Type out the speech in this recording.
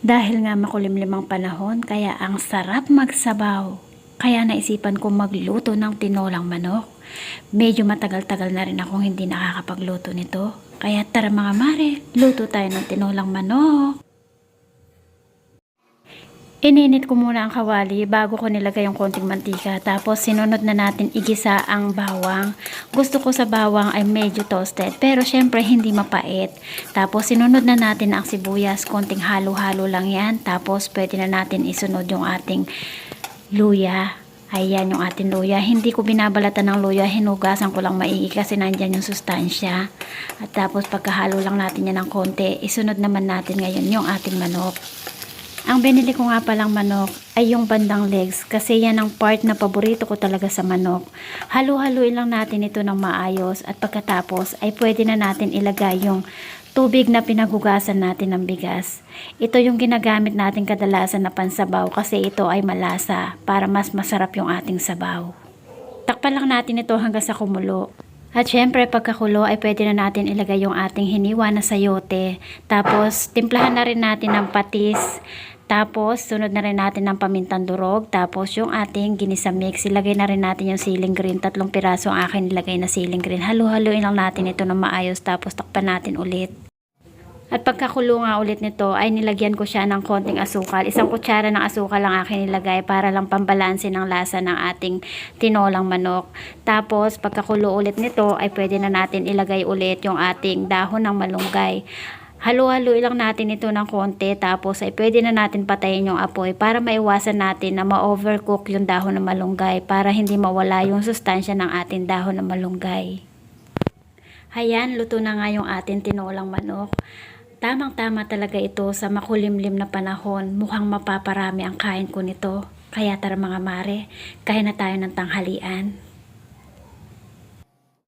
Dahil nga makulimlim ang panahon, kaya ang sarap magsabaw. Kaya naisipan kong magluto ng tinolang manok. Medyo matagal-tagal na rin akong hindi nakakapagluto nito. Kaya tara mga mare, luto tayo ng tinolang manok. Ininit ko muna ang kawali bago ko nilagay yung konting mantika. Tapos sinunod na natin igisa ang bawang. Gusto ko sa bawang ay medyo toasted. Pero syempre hindi mapait. Tapos sinunod na natin ang sibuyas. Konting halo-halo lang yan. Tapos pwede na natin isunod yung ating luya. Ayan yung ating luya. Hindi ko binabalatan ng luya. Hinugasan ko lang maigi kasi nandyan yung sustansya. At tapos pagkahalo lang natin yan ng konti. Isunod naman natin ngayon yung ating manok. Ang binili ko nga palang manok ay yung bandang legs kasi yan ang part na paborito ko talaga sa manok. Halu-haluin lang natin ito ng maayos at pagkatapos ay pwede na natin ilagay yung tubig na pinaghugasan natin ng bigas. Ito yung ginagamit natin kadalasan na pansabaw kasi ito ay malasa para mas masarap yung ating sabaw. Takpan lang natin ito hanggang sa kumulo. At syempre, pagkakulo ay pwede na natin ilagay yung ating hiniwa na sayote. Tapos, timplahan na rin natin ng patis. Tapos, sunod na rin natin ng pamintang durog. Tapos, yung ating ginisa mix. Ilagay na rin natin yung siling green. Tatlong piraso ang akin nilagay na siling green. Halu-haluin lang natin ito na maayos. Tapos, takpan natin ulit. At pagkakulo nga ulit nito ay nilagyan ko siya ng konting asukal. Isang kutsara ng asukal lang akin nilagay para lang pambalansin ng lasa ng ating tinolang manok. Tapos pagkakulo ulit nito ay pwede na natin ilagay ulit yung ating dahon ng malunggay. Halo-halo lang natin ito ng konti tapos ay pwede na natin patayin yung apoy para maiwasan natin na ma-overcook yung dahon ng malunggay para hindi mawala yung sustansya ng ating dahon ng malunggay. Hayan, luto na nga yung ating tinolang manok. Tamang-tama talaga ito sa makulimlim na panahon. Mukhang mapaparami ang kain ko nito. Kaya tara mga mare, kain na tayo ng tanghalian.